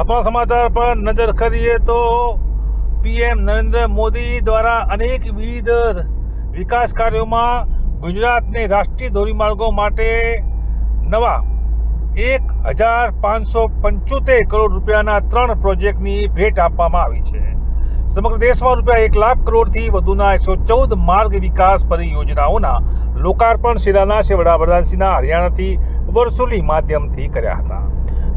મહત્વના સમાચાર પર નજર કરીએ તો પીએમ નરેન્દ્ર મોદી દ્વારા અનેકવિધ વિકાસ કાર્યોમાં ગુજરાતને રાષ્ટ્રીય ધોરીમાર્ગો માટે નવા એક હજાર પાંચસો પંચોતેર કરોડ રૂપિયાના ત્રણ પ્રોજેક્ટની ભેટ આપવામાં આવી છે. સમગ્ર દેશમાં રૂપિયા એક લાખ કરોડથી વધુના એકસો ચૌદ માર્ગ વિકાસ પરિયોજનાઓના લોકાર્પણ શિલાન્યાસ વડાપ્રધાનશ્રીના હરિયાણાથી વર્ચ્યુઅલી માધ્યમથી કર્યા હતા.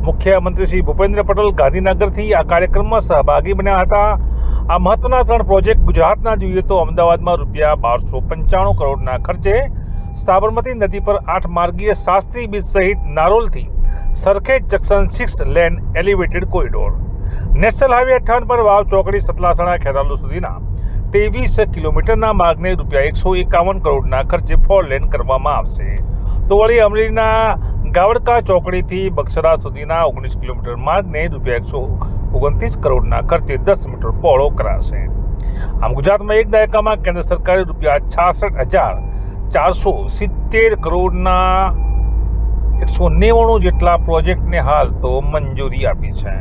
મુખ્યમંત્રી શ્રી ભૂપેન્દ્ર પટેલ ગાંધીનગરથી આ કાર્યક્રમમાં સહભાગી બન્યા હતા. આ મહત્વના ત્રણ પ્રોજેક્ટ ગુજરાતના જોઈએ તો અમદાવાદમાં રૂપિયા બારસો પંચાણું કરોડના ખર્ચે સાબરમતી નદી પર આઠ માર્ગીય શાસ્ત્રી બીચ સહિત નારોલથી Sarkhej junction six lane elevated corridor. National highway અઠ્ઠાવન પર વાવ ચોકડી સતલાસણા ખેરાલુ સુધીના ત્રેવીસ કિલોમીટરના માર્ગને રૂપિયા એકસો એકાવન કરોડના ખર્ચે ફોર લેન કરવામાં આવશે. તો વળી અમરેલીના ગાવડકા ચોકડીથી બક્સરા સુધીના ઓગણીસ કિલોમીટર માર્ગને રૂપિયા એકસો ઓગણત્રીસ કરોડના ખર્ચે દસ મીટર પહોળો કરાશે. આમ ગુજરાતમાં એક દાયકામાં કેન્દ્ર સરકારે રૂપિયા છાસઠ હજાર ચારસો સિત્તેર કરોડના એકસો નેવાણું જેટલા પ્રોજેક્ટને હાલ તો મંજૂરી આપી છે.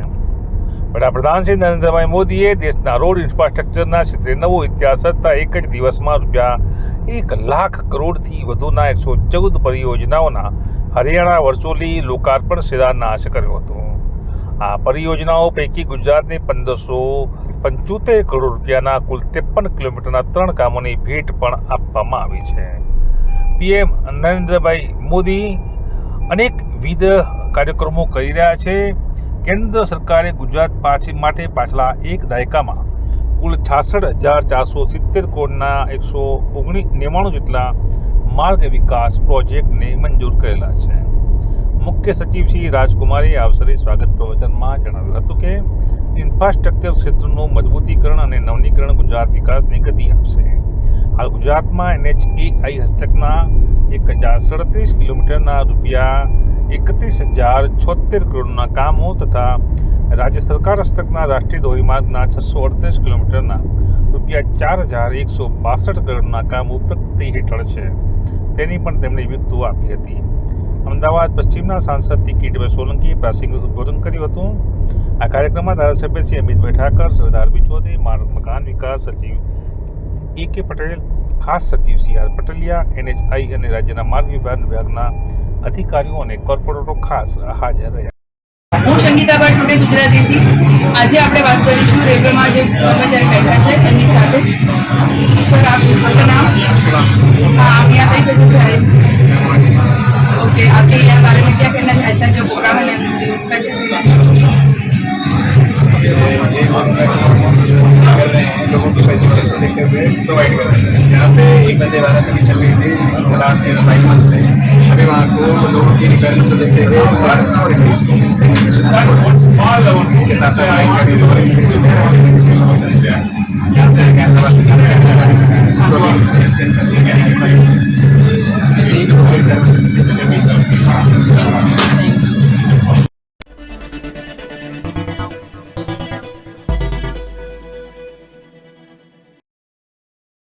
વડાપ્રધાન શ્રી નરેન્દ્રભાઈ મોદીએ દેશના રોડ ઇન્ફ્રાસ્ટ્રક્ચરના ક્ષેત્રે નવો ઇતિહાસ રચતા એક જ દિવસમાં રૂપિયા એક લાખ કરોડથી વધુના એકસો ચૌદ પરિયોજનાઓના હરિયાણા વર્ચ્યુઅલી લોકાર્પણ શિલાન્યાસ કર્યો હતો. આ પરિયોજનાઓ પૈકી ગુજરાતને પંદરસો પંચોતેર કરોડ રૂપિયાના કુલ ત્રેપન કિલોમીટરના ત્રણ કામોની ભેટ પણ આપવામાં આવી છે. પીએમ નરેન્દ્રભાઈ મોદી અનેકવિધ કાર્યક્રમો કરી રહ્યા છે. કેન્દ્ર સરકારે ગુજરાત પાછી માટે પાછલા એક દાયકામાં કુલ છાસઠ હજાર ચારસો સિત્તેર કરોડના એકસો ઓગણીસ નેવાણું જેટલા માર્ગ વિકાસ પ્રોજેક્ટને મંજૂર કરેલા છે. મુખ્ય સચિવ શ્રી રાજકુમારે અવસરે સ્વાગત પ્રવચનમાં જણાવ્યું હતું કે ઇન્ફ્રાસ્ટ્રક્ચર ક્ષેત્રનું મજબૂતીકરણ અને નવનીકરણ ગુજરાત વિકાસને ગતિ આપશે. હાલ ગુજરાતમાં એનએચએઆઈ હસ્તકના એક હજાર સડત્રીસ કિલોમીટરના રૂપિયા એકત્રીસ હજાર છોતેર કરોડના કામો તથા રાજ્ય સરકાર હસ્તકના રાષ્ટ્રીય ધોરીમાર્ગના છસો અડત્રીસ કિલોમીટરના રૂપિયા ચાર હજાર એકસો બાસઠ કરોડના કામો પ્રગતિ હેઠળ છે. તેની પણ તેમણે વિગતો આપી હતી. અમદાવાદ પશ્ચિમના સાંસદ કિરીટભાઈ સોલંકીએ પ્રાસંગિક ઉદ્બોધન કર્યું હતું. આ કાર્યક્રમમાં ધારાસભ્ય શ્રી અમિતભાઈ ઠાકર સરદાર બિચોદી માર્ગ મકાન વિકાસ સચિવ એ કે પટેલ, ખાસ સચિવ સી આર પટેલિયા, એનએચઆઈ અને રાજ્યના માર્ગ વિભાગ વિભાગના અધિકારીઓ અને કોર્પોરેટરો ખાસ હાજર રહ્યા. હું સંગીતાબા ટુડે ગુજરાતીથી. આજે આપણે વાત કરીશું રેલવેમાં જે કર્મચારી બેઠા છે એમની સાથે. સર, આપ પોતાના નામ? હા, આપ યાદ वंदे भारत अभी चल रही थी लास्ट फाइव मंथ से अभी वहाँ को लोगों की रिक्वायरमेंट को देखते हुए भारत और इंग्लिश इसके साथ साथ लाइन का भी लोअर इमिग्रेशन है यहाँ से हैदराबाद